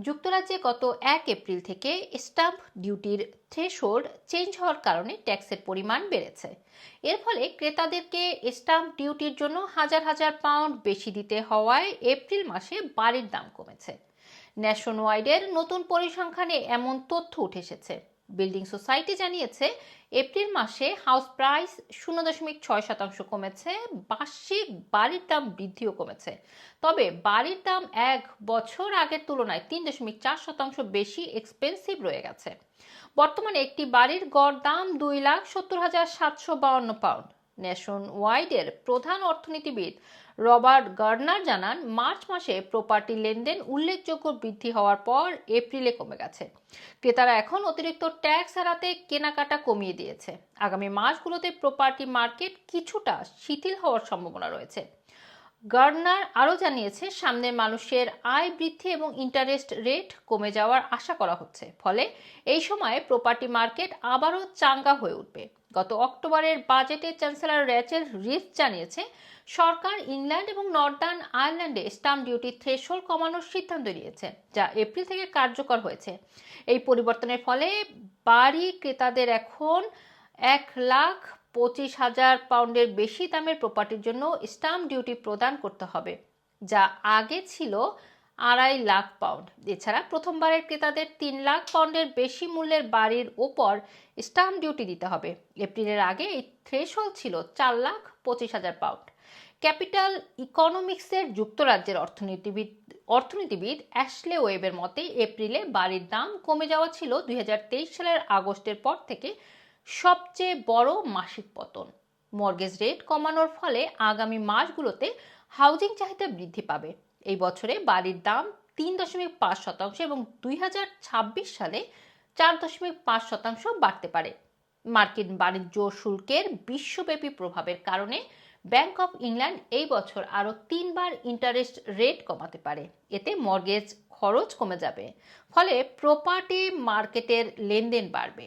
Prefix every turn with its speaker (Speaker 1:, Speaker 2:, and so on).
Speaker 1: যুক্তরাজ্যে গত এক এপ্রিল থেকে স্ট্যাম্প ডিউটির থ্রেশহোল্ড চেঞ্জ হওয়ার কারণে ট্যাক্সের পরিমাণ বেড়েছে। এর ফলে ক্রেতাদেরকে স্ট্যাম্প ডিউটির জন্য হাজার হাজার পাউন্ড বেশি দিতে হওয়ায় এপ্রিল মাসে বাড়ির দাম কমেছে। ন্যাশন ওয়াইডের নতুন পরিসংখ্যানে এমন তথ্য উঠে এসেছে। বিল্ডিং সোসাইটি জানিয়েছে, এপ্রিল মাসে হাউস প্রাইস শূন্য দশমিক ছয় শতাংশ কমেছে, বার্ষিক বাড়ির দাম বৃদ্ধিও কমেছে। তবে বাড়ির দাম এক বছর আগের তুলনায় তিন দশমিক চার শতাংশ বেশি এক্সপেন্সিভ রয়ে গেছে। বর্তমানে একটি বাড়ির গড় দাম দুই লাখ সত্তর হাজার সাতশো বাউন্ন পাউন্ড ন্যাশন ওয়াইডের প্রধান অর্থনীতিবিদ রবার্ট গার্নার জানান, মার্চ মাসে প্রপার্টি লেনদেন উল্লেখযোগ্য বৃদ্ধি হওয়ার পর এপ্রিলে কমে গেছে। ক্রেতারা এখন অতিরিক্ত ট্যাক্স হারাতে কেনাকাটা কমিয়ে দিয়েছে। আগামী মাসগুলোতে প্রপার্টি মার্কেট কিছুটা শিথিল হওয়ার সম্ভাবনা রয়েছে। গার্নার আরও জানিয়েছে সামনের মানুষের আয় বৃদ্ধি এবং ইন্টারেস্ট রেট কমে যাওয়ার আশা করা হচ্ছে। ফলে এই সময়ে প্রপার্টি মার্কেট আবারও চাঙ্গা হয়ে উঠবে। গত অক্টোবরের বাজেটে চ্যান্সেলর র্যাচেল রিফ জানিয়েছে, সরকার ইংল্যান্ড এবং নর্দার্ন আয়ারল্যান্ডে স্টাম্প ডিউটি থ্রেশহোল্ড কমানোর সিদ্ধান্ত নিয়েছে, যা এপ্রিল থেকে কার্যকর হয়েছে। এই পরিবর্তনের ফলে বাড়ি ক্রেতাদের এখন এক লাখ পঁচিশ হাজার পাউন্ডের বেশি দামের প্রপার্টির জন্য স্টাম্প ডিউটি প্রদান করতে হবে, যা আগে ছিল আড়াই লাখ পাউন্ড এছাড়া প্রথমবারের ক্রেতাদের তিন লাখ পাউন্ডের বেশি মূল্যের বাড়ির ওপর স্টাম্প ডিউটি দিতে হবে। এপ্রিলের আগে এই থ্রেশহোল্ড ছিল চার লাখ পঁচিশ হাজার পাউন্ড ক্যাপিটাল ইকোনমিক্সের যুক্তরাজ্যের অর্থনীতিবিদ অর্থনীতিবিদ অ্যাশলে ওয়েবের মতে, এপ্রিলে বাড়ির দাম কমে যাওয়া ছিল দুই হাজার তেইশ সালের আগস্টের পর থেকে সবচেয়ে বড় মাসিক পতন। মর্গেজ রেট কমানোর ফলে আগামী মাসগুলোতে হাউজিং চাহিদা বৃদ্ধি পাবে। এই বছরে বাড়ির দাম তিন দশমিক পাঁচ শতাংশ এবং দুই হাজার ছাব্বিশ সালে চার দশমিক পাঁচ শতাংশ বাড়তে পারে। মার্কিন বাণিজ্য শুল্কের বিশ্বব্যাপী প্রভাবের কারণে ব্যাংক অফ ইংল্যান্ড এই বছর আরও তিনবার ইন্টারেস্ট রেট কমাতে পারে। এতে মর্গেজ খরচ কমে যাবে, ফলে প্রপার্টি মার্কেটের লেনদেন বাড়বে।